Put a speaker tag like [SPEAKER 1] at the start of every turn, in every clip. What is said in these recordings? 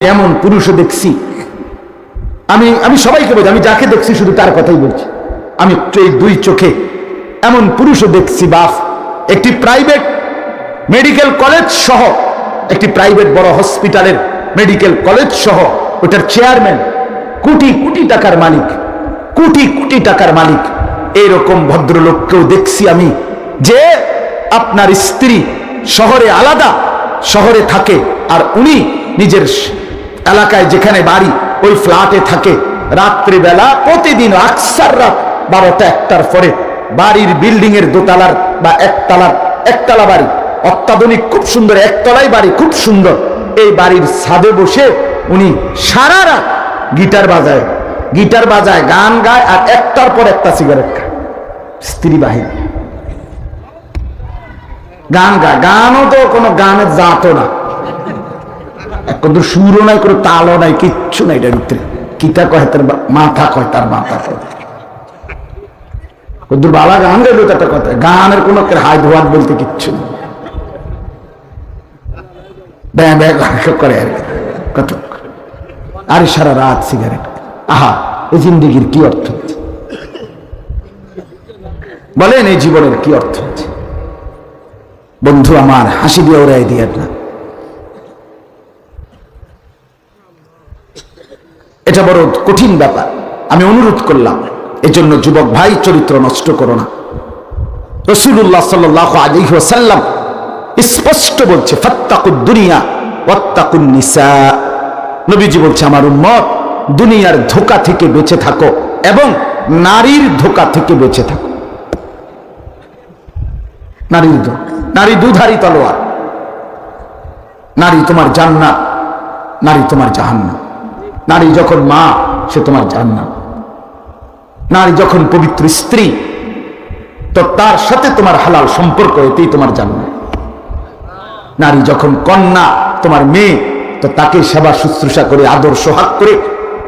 [SPEAKER 1] এমন পুরুষও দেখছি। আমি আমি সবাইকে বলছি আমি যাকে দেখছি শুধু তার কথাই বলছি। আমি দুই চোখে এমন পুরুষও দেখছি, বাফ। একটি প্রাইভেট মেডিকেল কলেজ সহ, একটি প্রাইভেট বড় হসপিটালের মেডিকেল কলেজ সহ, ওটার চেয়ারম্যান কোটি কোটি টাকার মালিক, কোটি কোটি টাকার মালিক। এইরকম ভদ্রলোককেও দেখছি আমি যে আপনার স্ত্রী শহরে আলাদা, শহরে থাকে, আর উনি নিজের এলাকায় যেখানে বাড়ি, ওই ফ্ল্যাটে থাকে। রাত্রিবেলা প্রতিদিন আকসার রাত বারোটা একটার পরে বাড়ির বিল্ডিং এর দোতলার বা একতলার, একতলা বাড়ি, অত্যাধুনিক খুব সুন্দর একতলাই বাড়ি, খুব সুন্দর। এই বাড়ির ছাদে বসে উনি সারা রাত গিটার বাজায়। গিটার বাজায়, গান গায় আর একটার পর একটা সিগারেট খায়। স্ত্রী বাহিনী। গান গায়। গানও তো কোনো গানের জাতও না। কত সুরও নাই, কোনো তালও নাই, কিচ্ছু নাই এটার ভিতরে। কিতা কয় তার মাথা কয় তার মাথা কয়। কদ্দুর বাবা গান কথা গানের কোনো ধোয়াত বলতে কিচ্ছু ব্যাঁ ব্যাঁ করে- আর। কত? আর সারা রাত সিগারেট। আহা এই জিন্দিগির কি অর্থ বলেন এই জীবনের কি অর্থ বন্ধু আমার, হাসি দিয়ে ওরাই দিয়ে না। এটা বড় কঠিন ব্যাপার। আমি অনুরোধ করলাম, এজন্য যুবক ভাই চরিত্র নষ্ট করো না। রসুল্লাহ সাল্লাহ আলী সাল্লাম স্পষ্ট বলছে, ফত্তাকুদ দুনিয়া, ওয়াত্তাকুন নিসা। নবীজি বলছে, আমার উম্মত, দুনিয়ার ধোকা থেকে বেঁচে থাকো এবং নারীর ধোকা থেকে বেঁচে থাকো। নারীর নারী দুধারী তলোয়ার। নারী তোমার জান্নাত, নারী তোমার জাহান্নাম। নারী যখন মা, সে তোমার জান্নাত। নারী যখন পবিত্র স্ত্রী, তো তার সাথে তোমার হালাল সম্পর্ক এতেই তোমার জান্নাত। নারী যখন কন্যা, তোমার মেয়ে, তো তাকে সেবা শুশ্রূষা করে, আদর সোহাগ করে,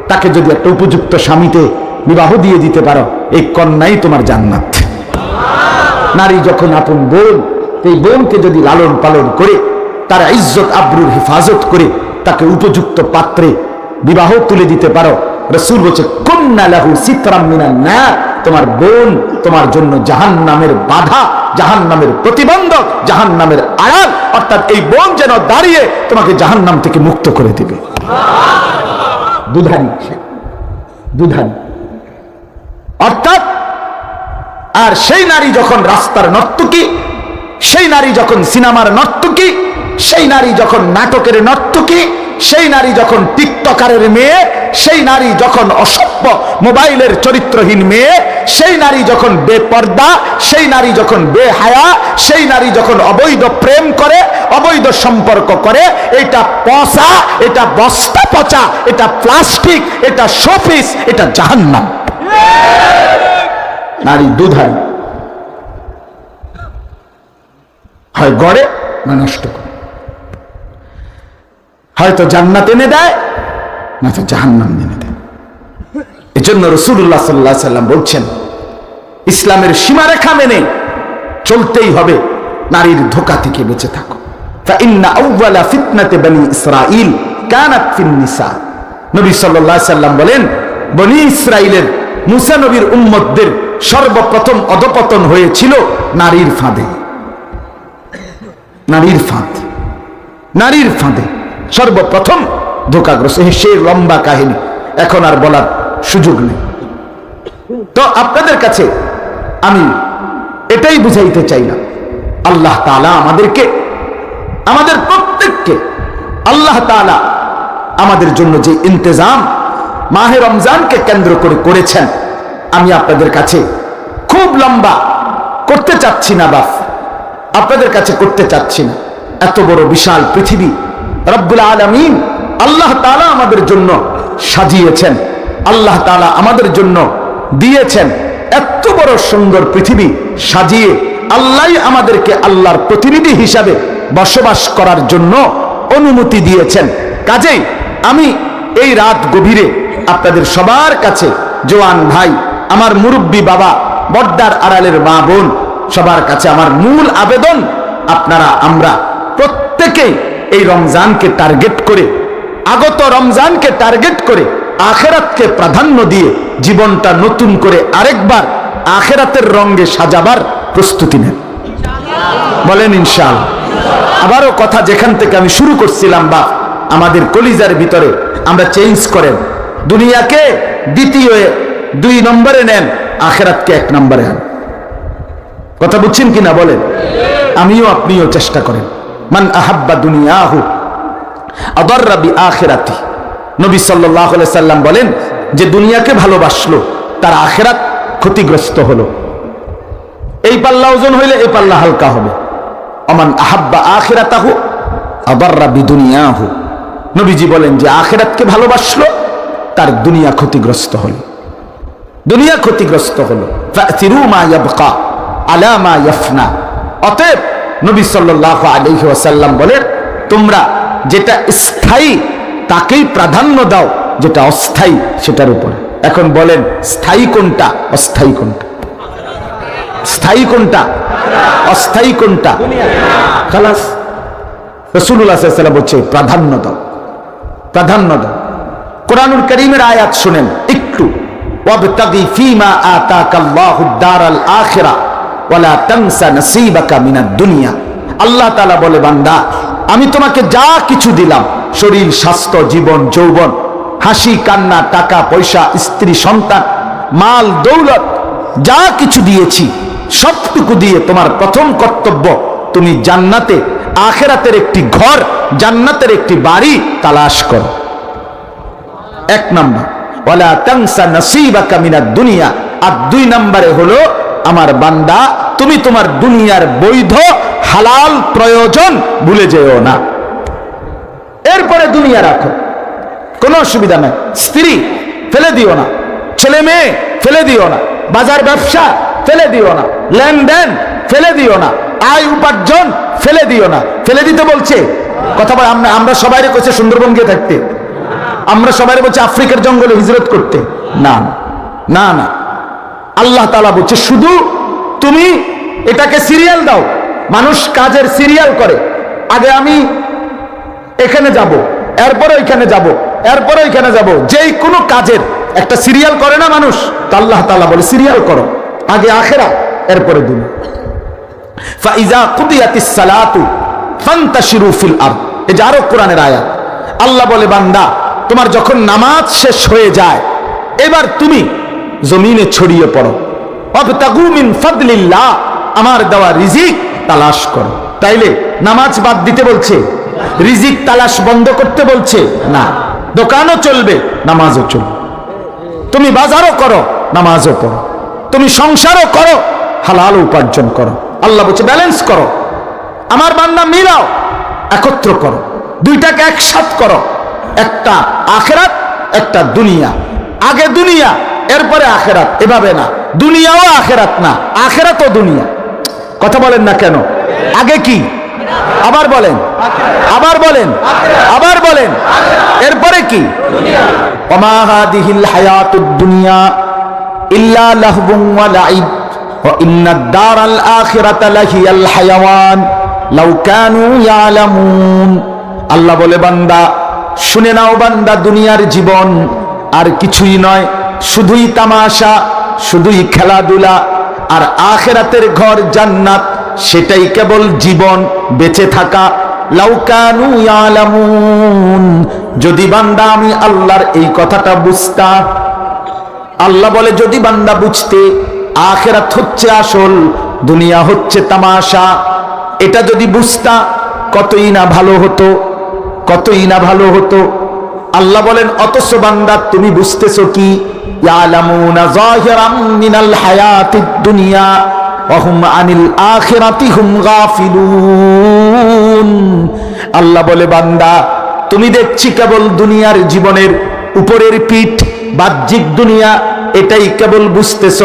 [SPEAKER 1] তাকে যদি একটা উপযুক্ত স্বামীতে বিবাহ দিয়ে দিতে পারো, এই কন্যাই তোমার জান্নাত। নারী যখন আপন বোন, এই বোনকে যদি লালন পালন করে, তার ইজ্জত, আব্রুর হেফাজত করে, তাকে উপযুক্ত পাত্রে বিবাহ তুলে দিতে পারো। রসুল বলছে কন্যা লাহু সিতরাম মিনান নার। তোমার বোন তোমার জন্য জাহান নামের বাধা জাহান নামের প্রতিবন্ধক জাহান নামের আড়াল। অর্থাৎ এই বোন যেন দাঁড়িয়ে তোমাকে জাহান নাম থেকে মুক্ত করে দিবে। দুধারি সে, দুধারি অর্থাৎ আর সেই নারী যখন রাস্তার নর্তকী সেই নারী যখন সিনেমার নর্তকী সেই নারী যখন নাটকের নর্তকী সেই নারী যখন টিকটকারের মেয়ে, সেই নারী যখন অসভ্য মোবাইলের চরিত্রহীন মেয়ে, সেই নারী যখন বেপর্দা, সেই নারী যখন বেহায়া, সেই নারী যখন অবৈধ প্রেম করে, অবৈধ সম্পর্ক করে, এটা পচা, এটা বস্তা পচা, এটা প্লাস্টিক, এটা শোপিস, এটা জাহান্নাম। নারী দুধারী হয় গড়ে না নষ্ট করে। হয়তো জান্নাত এনে দেয়, নয়তো জাহান্নাম এনে দেয়। এজন্য রসুল্লাহ সাল্লাহ সাল্লাম বলছেন, ইসলামের সীমারেখা মেনে চলতেই হবে নারীর ধোকা থেকে বেঁচে থাকো। নবী সাল্লাম বলেন, বনি ইসরাইলের মুসা নবীর উম্মতদের সর্বপ্রথম অধপতন হয়েছিল নারীর ফাঁদে। নারীর ফাঁদ। নারীর ফাঁদে। সর্বপ্রথম ধোকাগ্রস্ত সেই লম্বা কাহিনী, এখন আর বলার সুযোগ নেই। তো আপনাদের কাছে আমি এটাই বুঝাইতে চাই না। আল্লাহ তাআলা আমাদেরকে, আমাদের প্রত্যেককে, আল্লাহ তাআলা আমাদের জন্য যে ইন্তজাম মাহে রমজানকে কেন্দ্র করে করেছেন, আমি আপনাদের কাছে খুব লম্বা করতে চাচ্ছি না, বাফ। আপনাদের কাছে করতে চাচ্ছি না। এত বড় বিশাল পৃথিবী রব্বুল আলমিন আল্লাহ তাআলা আমাদের জন্য সাজিয়েছেন। আল্লাহ তাআলা আমাদের জন্য দিয়েছেন। এত বড় সুন্দর পৃথিবী সাজিয়ে আল্লাহ আমাদেরকে আল্লাহর প্রতিনিধি হিসাবে বসবাস করার জন্য অনুমতি দিয়েছেন। কাজেই আমি এই রাত গভীরে আপনাদের সবার কাছে জোয়ান ভাই, আমার মুরব্বী বাবা বড্ডার আড়ালের মা বোন, সবার কাছে আমার মূল আবেদন, আপনারা, আমরা প্রত্যেকেই এই রমজানকে টার্গেট করে, আগত রমজানকে টার্গেট করে, আখেরাতকে প্রাধান্য দিয়ে জীবনটা নতুন করে আরেকবার আখেরাতের রঙে সাজাবার প্রস্তুতি নেন। বলেন ইনশাল। আবারও কথা যেখান থেকে আমি শুরু করছিলাম বা আমাদের কলিজার ভিতরে আমরা চেঞ্জ করেন। দুনিয়াকে দ্বিতীয় দুই নম্বরে নেন, আখেরাতকে এক নম্বরে আন। কথা বুঝছেন কিনা বলেন? আমিও আপনিও চেষ্টা করেন। মান আহাব্বা দুনিয়াহু আদর্রাবি আখেরাতি নবী সাল্লাহ সাল্লাম বলেন যে দুনিয়াকে ভালোবাসলো, তার আখেরাত ক্ষতিগ্রস্ত হলো। এই পাল্লা ওজন হইলে এই পাল্লা হালকা হবে। অমান আহাব্বা আখেরাতাহু আদর্রাবি দুনিয়াহু নবীজি বলেন যে আখেরাতকে ভালোবাসলো, তার দুনিয়া ক্ষতিগ্রস্ত হলো। দুনিয়া ক্ষতিগ্রস্ত হলো। ফাতিরু মা ইয়াবকা আলা মা ইয়াফনা। অতএব নবী সাল্লাল্লাহু আলাইহি ওয়াসাল্লাম বলেন তোমরা যেটা স্থায়ী, তাকেই প্রাধান্য দাও, যেটা অস্থায়ী, সেটার উপরে। এখন বলেন, স্থায়ী কোনটা? অস্থায়ী কোনটা? স্থায়ী কোনটা? অস্থায়ী কোনটা? খালাস রসুল্লাহ সাল্লাম বলছে, প্রাধান্য দাও প্রাধান্য দাও। কোরআনুল করিমের আয়াত শুনেন, একটু, ওয়াবতাগি ফিমা আতাকা আল্লাহু দারাল আখিরা। ওয়ালা তানসা নসিবাকা মিনাদ দুনিয়া। আল্লাহ তাআলা বলে, বান্দা, আমি তোমাকে যা কিছু দিলাম, শরীর, স্বাস্থ্য, জীবন, যৌবন, হাসি, কান্না, টাকা, পয়সা, স্ত্রী, সন্তান, মাল, দৌলত, যা কিছু দিয়েছি, সবটুকু দিয়ে তোমার প্রথম কর্তব্য, তুমি জান্নাতে, আখেরাতের একটি ঘর, জান্নাতের একটি বাড়ি তালাশ করো। এক নাম্বার, ওয়ালা তানসা নসিবাকা কামিনা দুনিয়া। আর দুই নম্বরে হলো আমার বান্দা, তুমি তোমার দুনিয়ার বৈধ, হালাল প্রয়োজন ভুলে যেও না। এরপরে দুনিয়া রাখো। কোনো অসুবিধা নাই। স্ত্রী, ফেলে দিও না। ছেলে মেয়ে, ফেলে দিও না। বাজার ব্যবসা, ফেলে দিও না। লেনদেন, ফেলে দিও না। আয় উপার্জন, ফেলে দিও না। ফেলে দিতে বলছে। কথা বল, আমরা আমরা সবাই কইছে সুন্দরবন গিয়ে থাকতে। আমরা সবাই বলছি আফ্রিকার জঙ্গলে হিজরত করতে। না। না না। আল্লাহ তালা বলছে, শুধু তুমি এটাকে সিরিয়াল দাও। মানুষ কাজের সিরিয়াল করে। আগে আমি এখানে যাব, এরপরে ওইখানে যাব, এরপরে ওইখানে যাব। যেই কোনো কাজের একটা সিরিয়াল করে না মানুষ, তা আল্লাহ তালা বলে সিরিয়াল করো। আগে আখেরা, এরপরে দুনিয়া। ফাইজা সালাতু আরও কোরআনের আল্লাহ বলে, বান্দা, তোমার যখন নামাজ শেষ হয়ে যায়, এবার তুমি জমিনে ছড়িয়ে পড়ো। মিন ফাদলিল্লাহ, আমার দেওয়া রিজিক তালাশ করো। তাইলে নামাজ বাদ দিতে বলছে, রিজিক তালাশ বন্ধ করতে বলছে, না, দোকানও চলবে, নামাজও চলবে। তুমি বাজারও করো, নামাজও করো তুমি সংসারও করো, হালাল উপার্জন করো। আল্লাহ বলছে, ব্যালেন্স করো। আমার বান্দা মিলাও, একত্র করো। দুইটাকে একসাথ করো। একটা আখেরাত, একটা দুনিয়া। আগে দুনিয়া এরপরে আখেরাত, এভাবে না। দুনিয়াও আখেরাত না, আখেরাতও দুনিয়া। কথা বলেন না কেন? আগে কি? আবার বলেন। আবার বলেন। আবার বলেন। এরপরে কি? লাউ আল্লাহ বলে, বান্দা, শুনে নাও বান্দা, দুনিয়ার জীবন। আর কিছুই নয়, শুধুই তামাশা, শুধুই খেলাধুলা, আর আখেরাতের ঘর জান্নাত, সেটাই কেবল জীবন, বেঁচে থাকা। লাউকানু ইয়ালামুন, যদি বান্দা আমি আল্লাহর এই কথাটা বুঝতাম আল্লাহ বলে, যদি বান্দা বুঝতে, আখেরাত হচ্ছে আসল, দুনিয়া হচ্ছে তামাশা। এটা যদি বুঝতা, কতই না ভালো হতো, কতই না ভালো হতো। আল্লাহ বলেন অতস বান্দা, তুমি বুঝতেছো কি? দুনিয়া আনিল আল্লাহ বলে, বান্দা, তুমি দেখছি কেবল দুনিয়ার জীবনের উপরের পিঠ, বাহ্যিক দুনিয়া, এটাই কেবল বুঝতেছ।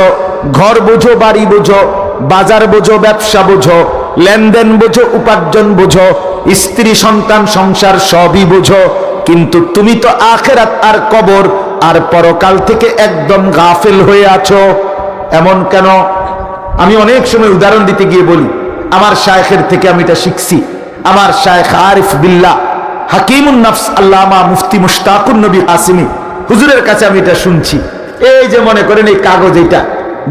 [SPEAKER 1] ঘর বোঝো, বাড়ি বোঝো, বাজার বোঝো, ব্যবসা বোঝো, লেনদেন বোঝো, উপার্জন বোঝো, স্ত্রী সন্তান সংসার সবই বোঝো কিন্তু তুমি তো আখেরাত আর কবর আর পরকাল থেকে একদম গাফেল হয়ে আছো। এমন কেন? আমি অনেক সময় উদাহরণ দিতে গিয়ে বলি, আমার শায়েখের থেকে আমি এটা শিখছি। আমার শায়েখ আরিফ বিল্লাহ, হাকিমুন নাফস আল্লামা মুফতি মুশতাকুন নবী আসিমি হুজুরের কাছে আমি এটা শুনছি। এই যে মনে করেন এই কাগজ এটা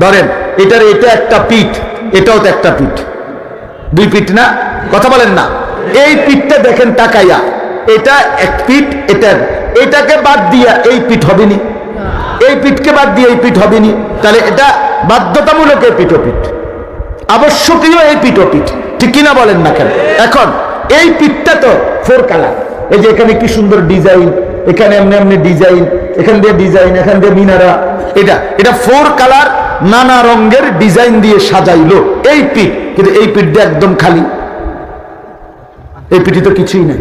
[SPEAKER 1] ধরেন এটার এটা একটা পিঠ, এটাও তো একটা পিঠ। দুই পিঠ না? কথা বলেন না। এই পিঠটা দেখেন তাকাইয়া এটা এক পিঠ, এটা এটাকে বাদ দিয়া এই পিঠ হবে নি এই পিঠকে বাদ দিয়ে এই পিঠ হবে নি তাহলে এটা বাধ্যতামূলক এই পিঠ ও পিঠ আবশ্যকীয় এই পিঠ ও পিঠ ঠিক কিনা বলেন না কেন? এখন, এই পিঠটা তো ফোর কালার। এই যে এখানে কি সুন্দর ডিজাইন, এখানে এমনি এমনি ডিজাইন, এখান দিয়ে ডিজাইন, এখান দিয়ে মিনারা। এটা এটা ফোর কালার, নানা রঙের ডিজাইন দিয়ে সাজাইলো এই পিঠ। কিন্তু এই পিঠটা একদম খালি। এই পিঠে তো কিছুই নেই।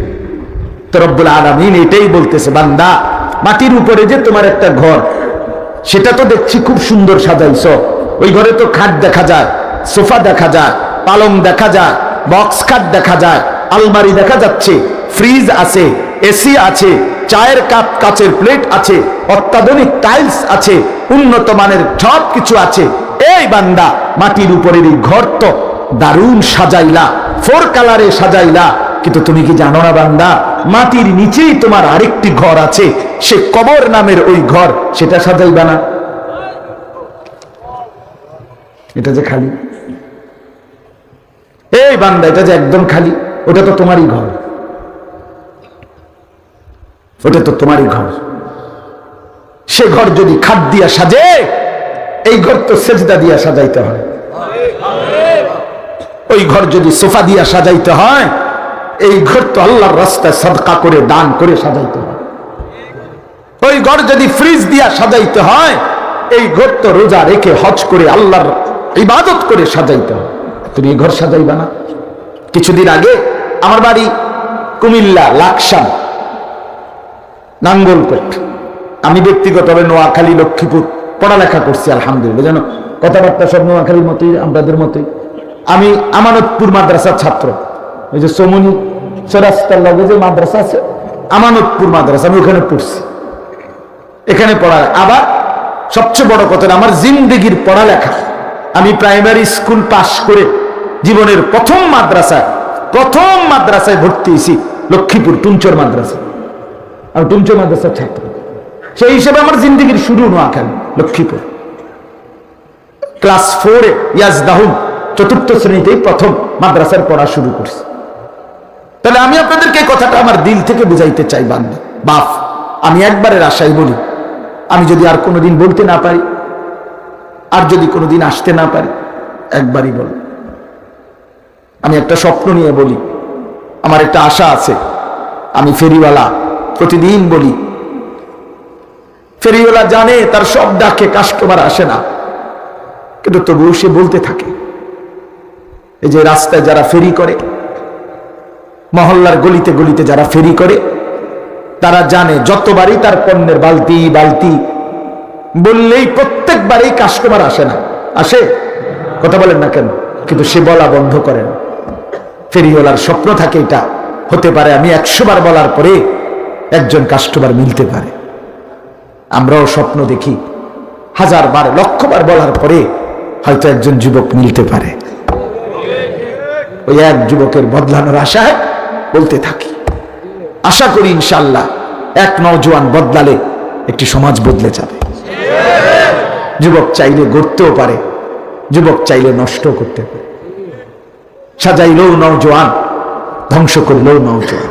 [SPEAKER 1] তো আলমিন এটাই বলতেছে, বান্দা, মাটির উপরে যে তোমার একটা ঘর, সেটা তো দেখছি খুব সুন্দর সাজাইছ। ওই ঘরে তো খাট দেখা যায়, সোফা দেখা যায়, পালং দেখা যায়, বক্স খাট দেখা যায়, আলমারি দেখা যাচ্ছে, ফ্রিজ আছে এসি আছে, চায়ের কাপ, কাচের প্লেট আছে, অত্যাধুনিক টাইলস আছে, উন্নত মানের সব কিছু আছে। এই বান্দা, মাটির উপরের এই ঘর তো দারুণ সাজাইলা, ফোর কালারে সাজাইলা। কিন্তু তুমি কি জানো না বান্দা মাটির নিচেই তোমার আরেকটি ঘর আছে। সে কবর নামের ওই ঘর, সেটা সাজাইবা না। এটা যে খালি। এই বান্দা, এটা যে একদম খালি, ওটা তো তোমারই ঘর। ওটা তো তোমারই ঘর। সে ঘর যদি খাদ দিয়া সাজে, এই ঘর তো সেজদা দিয়া সাজাইতে হয়। ওই ঘর যদি সোফা দিয়া সাজাইতে হয় এই ঘর তো আল্লাহর রাস্তায় সদকা করে, দান করে সাজাইতে হয়। ওই ঘর যদি ফ্রিজ দিয়া সাজাইতে হয়, এই ঘর তো রোজা রেখে হজ করে আল্লাহর ইবাদত করে সাজাইতে হয়। তুমি এই ঘর সাজাইবা না? কিছুদিন আগে আমার বাড়ি কুমিল্লা, লাকসাম, নাঙ্গলকোট। আমি ব্যক্তিগতভাবে নোয়াখালী, লক্ষ্মীপুর পড়ালেখা করছি, আলহামদুলিল্লাহ। জানো কথাবার্তা সব নোয়াখালীর মতোই আমাদের মতোই। আমি আমানতপুর মাদ্রাসার ছাত্র। ওই যে সমনি সরাস্তার লগে যে মাদ্রাসা আছে, আমানতপুর মাদ্রাসা, আমি ওখানে পড়ছি। এখানে পড়া আবার সবচেয়ে বড় কথা আমার জিন্দগির পড়ালেখা। আমি প্রাইমারি স্কুল পাশ করে জীবনের প্রথম মাদ্রাসায় প্রথম মাদ্রাসায় ভর্তি হয়েছি, লক্ষ্মীপুর টুঞ্চর মাদ্রাসা। আমি টুঞ্চর মাদ্রাসার ছাত্র। সেই হিসেবে আমার জিন্দগির শুরু নোয়াখালী, লক্ষ্মীপুর। ক্লাস ফোরে ইয়াজ দাহুন চতুর্থ শ্রেণীতেই প্রথম মাদ্রাসার পড়া শুরু করছি। তাহলে আমি আপনাদেরকে এই কথাটা আমার দিল থেকে বুঝাইতে চাই, বান্দা। বাপ আমি একবারের আশাই বলি, আমি যদি আর কোনোদিন বলতে না পারি, আর যদি কোনোদিন আসতে না পারি, একবারই বল। আমি একটা স্বপ্ন নিয়ে বলি, আমার একটা আশা আছে, আমি ফেরিওয়ালা, প্রতিদিন বলি, ফেরিওয়ালা জানে তার সব ডাকে কাস্টমার আসে না, কিন্তু তবুও সে বলতে থাকে, এই যে রাস্তায় যারা ফেরি করে মহল্লার গলিতে গলিতে যারা ফেরি করে, তারা জানে যতবারই তার পণ্যের বালতি বালতি বললেই প্রত্যেকবারই কাস্টমার আসে না। আসে? কথা বলেন না কেন? কিন্তু সে বলা বন্ধ করে না। ফেরিওয়ালার স্বপ্ন থাকে এটা। হতে পারে আমি একশো বার বলার পরে একজন কাস্টমার মিলতে পারে। আমরাও স্বপ্ন দেখি, হাজার বার, লক্ষ বার বলার পরে হয়তো একজন যুবক মিলতে পারে। ওই এক যুবকের বদলানোর আশায় বলতে থাকি। আশা করি ইনশাল্লাহ এক নওজোয়ান বদলালে একটি সমাজ বদলে যাবে। যুবক চাইলে গড়তেও পারে, যুবক চাইলে নষ্ট করতে পারে। সাজাইলেও নওজোয়ান ধ্বংস করলেও নওজোয়ান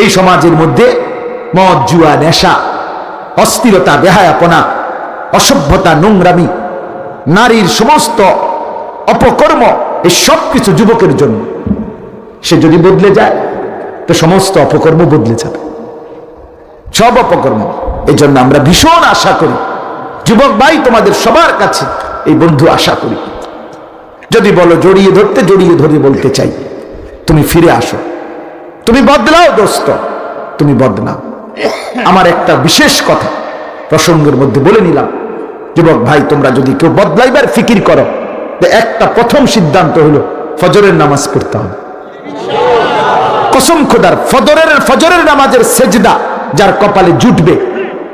[SPEAKER 1] এই সমাজের মধ্যে মদ, জুয়া, নেশা, অস্থিরতা, বেহায়াপনা, অসভ্যতা, নোংরামি, নারীর সমস্ত অপকর্ম এই সব কিছু যুবকের জন্য। সে যদি বদলে যায়, তো সমস্ত অপকর্ম বদলে যাবে। সব অপকর্ম। এই জন্য আমরা ভীষণ আশা করি, যুবক ভাই, তোমাদের সবার কাছে এই বন্ধু আশা করি। যদি বলো জড়িয়ে ধরতে, জড়িয়ে ধরে বলতে চাই, তুমি ফিরে আসো। তুমি বদলাও, দোস্ত, তুমি বদলাও। আমার একটা বিশেষ কথা প্রসঙ্গের মধ্যে বলে নিলাম। যুবক ভাই, তোমরা যদি কেউ বদলাইবার ফিকির করো একটা প্রথম সিদ্ধান্ত হলো ফজরের নামাজ পড়তে হবে। কসম খোদার, ফজরের ফজরের নামাজের সেজদা যার কপালে জুটবে।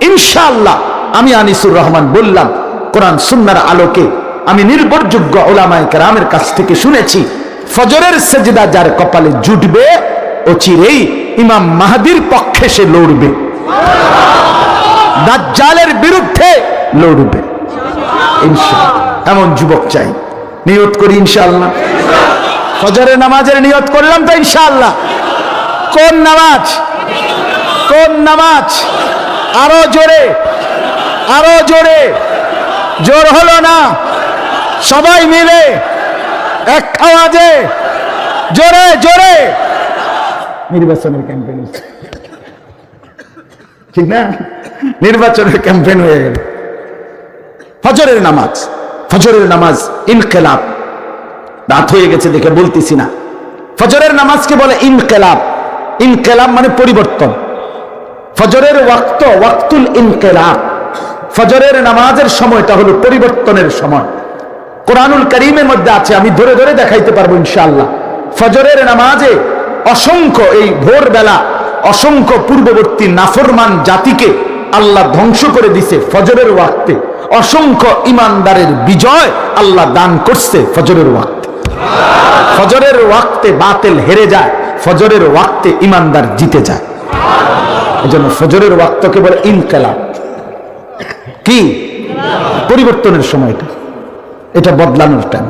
[SPEAKER 1] ইনশাআল্লাহ, আমি আনিসুর রহমান বললাম, কোরআন সুন্নার আলোকে আমি নির্ভরযোগ্য ওলামায় কেরামের কাছ থেকে শুনেছি, ফজরের সেজদা যার কপালে জুটবে, ও চিরেই ইমাম মাহাদির পক্ষে সে লড়বে। দাজ্জালের বিরুদ্ধে লড়বে। ইনশাআল্লাহ, এমন যুবক চাই। নিয়ত করি ইনশাআল্লাহ। ফজরের নামাজের নিয়ত করলাম তো ইনশাআল্লাহ। কোন নামাজ? কোন নামাজ? আরও জোরে আরও জোরে। জোর হলো না? সবাই মিলে এক আওয়াজে, জোরে জোরে। নির্বাচনের ক্যাম্পেইন ঠিক না? নির্বাচনের ক্যাম্পেইন হয়ে গেল। ফজরের নামাজ ফজরের নামাজ ইনকেলাব। রাত হয়ে গেছে দেখে বলতেছি না। ফজরের নামাজকে বলে ইনকেলাব। ইনকেলাব মানে পরিবর্তন। ফজরের ওয়াক্ত, ওয়াক্তুল ইনকেলাব। ফজরের নামাজের সময়টা হলো পরিবর্তনের সময়। কোরআনুল করিমের মধ্যে আছে, আমি ধরে ধরে দেখাইতে পারব ইনশাআল্লাহ। ফজরের নামাজে অসংখ্য এই ভোরবেলা, অসংখ্য পূর্ববর্তী নাফরমান জাতিকে আল্লাহ ধ্বংস করে দিছে ফজরের ওয়াক্তে। অসংখ্য ইমানদারের বিজয় আল্লাহ দান করছে ফজরের ওয়াক্তে। ফজরের ওয়াক্তে বাতেল হেরে যায়, ফজরের ওয়াক্তে ইমানদার জিতে যায়। এজন্য ফজরের ওয়াক্তকে বলে ইনকালাব। কি? পরিবর্তনের সময়টা এটা। বদলানোর টাইম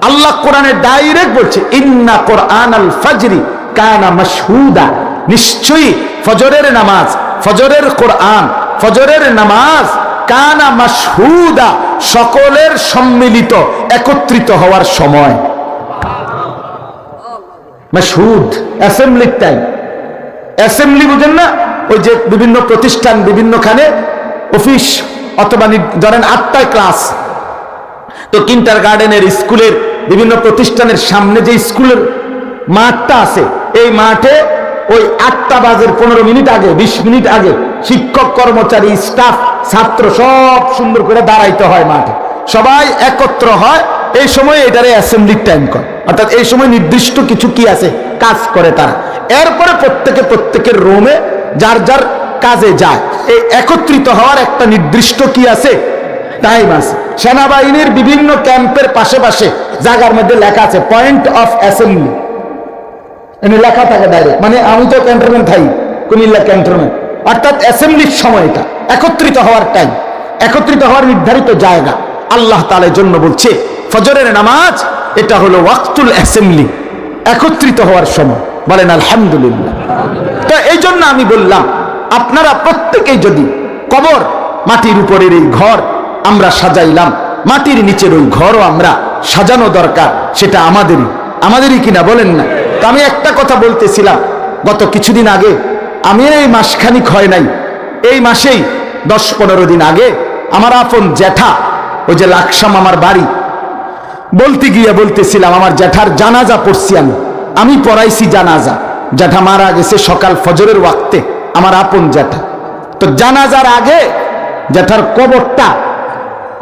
[SPEAKER 1] আল্লাহ কোরআনে ডাইরেক্ট বলছে, ইন্না কোরআন আল ফাজরি কানা মাশহুদা। নিশ্চয়ই ফজরের নামাজ, ফজরের কোরআন, ফজরের নামাজ কানা মাশহুদা, সকলের সম্মিলিত, একত্রিত হওয়ার সময়। মাশহুদ অ্যাসেম্বলির টাইম অ্যাসেম্বলি বুঝেন না? ওই যে বিভিন্ন প্রতিষ্ঠান, বিভিন্নখানে অফিস অথবা ধরেন আটটায় ক্লাস। তো কিন্টার গার্ডেনের স্কুলের বিভিন্ন প্রতিষ্ঠানের সামনে যে স্কুলের মাঠটা আছে, এই মাঠে ওই আটটা বাজের পনেরো মিনিট আগে, বিশ মিনিট আগে শিক্ষক, কর্মচারী স্টাফ ছাত্র সব সুন্দর করে দাঁড়াইতে হয় মাঠে। সবাই একত্র হয় এই সময় এটারে অ্যাসেম্বলির টাইম করে অর্থাৎ এই সময় নির্দিষ্ট কিছু কি আছে? কাজ করে তারা। এরপরে প্রত্যেকে প্রত্যেকের রুমে যার যার কাজে যায়। এই একত্রিত হওয়ার একটা নির্দিষ্ট কি আছে? টাইম আছে। সেনাবাহিনীর বিভিন্ন ক্যাম্পের পাশে পাশে জায়গার মধ্যে লেখা আছে পয়েন্ট অফ অ্যাসেম্বলি এনে লেখা থাকে ডাইরেক্ট মানে আমি তো ক্যান্টনমেন্ট থাই, কুমিল্লা ক্যান্টনমেন্ট অর্থাৎ অ্যাসেম্বলির সময় এটা। একত্রিত হওয়ার টাইম একত্রিত হওয়ার নির্ধারিত জায়গা। আল্লাহ তালের জন্য বলছে ফজরের নামাজ, এটা হলো ওয়াক্তুল অ্যাসেম্বলি, একত্রিত হওয়ার সময়। বলেন, আলহামদুলিল্লাহ। তো এই জন্য আমি বললাম, আপনারা প্রত্যেকেই যদি কবর, মাটির উপরের এই ঘর আমরা সাজাইলাম, মাটির নিচের ওই ঘরও আমরা সাজানো দরকার, সেটা আমাদেরই। আমাদেরই কিনা বলেন না? তো আমি একটা কথা বলতেছিলাম, গত কিছুদিন আগে, আমি এই মাসখানিক হয় নাই, এই মাসেই দশ পনেরো দিন আগে, আমার আপন জ্যাঠা, ওই যে লাকসাম আমার বাড়ি বলতে গিয়ে বলতেছিলাম, আমার জ্যাঠার জানাজা পড়ছি আমি। আমি পড়াইছি জানাজা। জ্যাঠা মারা গেছে সকাল ফজরের ওয়াক্তে, আমার আপন জ্যাঠা। তো জানাজার আগে জ্যাঠার কবরটা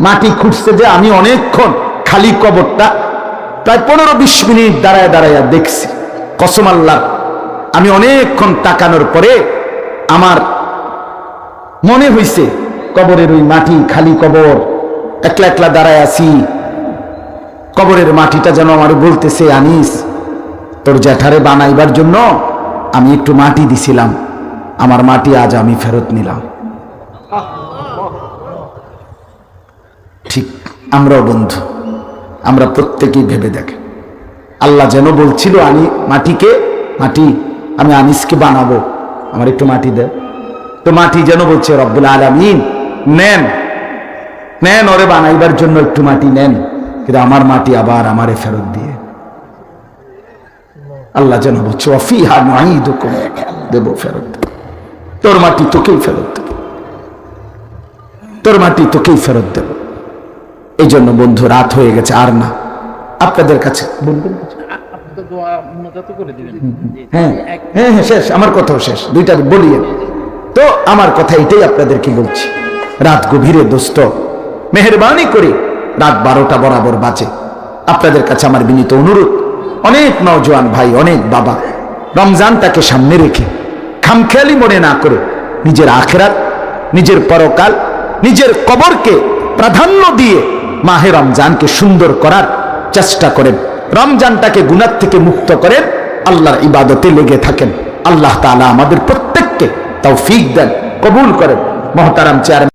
[SPEAKER 1] মাটি খুঁজছে যে আমি অনেকক্ষণ খালি কবরটা প্রায় পনেরো বিশ মিনিট দাঁড়ায় দাঁড়ায় দেখছি। কসম আল্লাহ, আমি অনেকক্ষণ তাকানোর পরে আমার মনে হইছে, কবরের ওই মাটি খালি কবর, একলা একলা দাঁড়ায় আছি। কবরের মাটিটা যেন আমার বলতেছে, আনিস, তোর জ্যাঠারে বানাইবার জন্য আমি একটু মাটি দিছিলাম। আমার মাটি আজ আমি ফেরত নিলাম। ঠিক আমরাও বন্ধু, আমরা প্রত্যেকেই ভেবে দেখে। আল্লাহ যেন বলছিল, আনি, মাটিকে, মাটি, আমি আনিসকে বানাবো। আমার একটু মাটি দে। তো মাটি যেন বলছে, রব্বুল আলমিন, নেন নেন, ওরে বানাইবার জন্য একটু মাটি নেন। কিন্তু আমার মাটি আবার আমারে ফেরত দিয়ে। আল্লাহ যেন বলছে অফিহা নাই দেব ফেরত তোর মাটি তোকেই ফেরত দেব। তোর মাটি তোকেই ফেরত দেব। এই জন্য বন্ধু, রাত হয়ে গেছে, আর না। আপনাদের কাছে হ্যাঁ হ্যাঁ হ্যাঁ শেষ, আমার কথাও শেষ। দুইটা বলি তো আমার কথা এটাই আপনাদেরকে বলছি। রাত গভীরে দোস্ত, মেহরবানি করে। রাত বারোটা বরাবর বাজে। আপনাদের কাছে আমার বিনীত অনুরোধ, অনেক নওজোয়ান ভাই, অনেক বাবা রমজানটাকে সামনে রেখে খামখেয়ালি মনে না করে নিজের আখেরাত, নিজের পরকাল, নিজের কবরকে প্রাধান্য দিয়ে মাহে রমজানকে সুন্দর করার চেষ্টা করেন। রমজানটাকে গুনার থেকে মুক্ত করেন, আল্লাহর ইবাদতে লেগে থাকেন। আল্লাহ তাআলা আমাদের প্রত্যেককে তাও ফিক দেন, কবুল করেন। মহতারাম চেয়ারম্যান।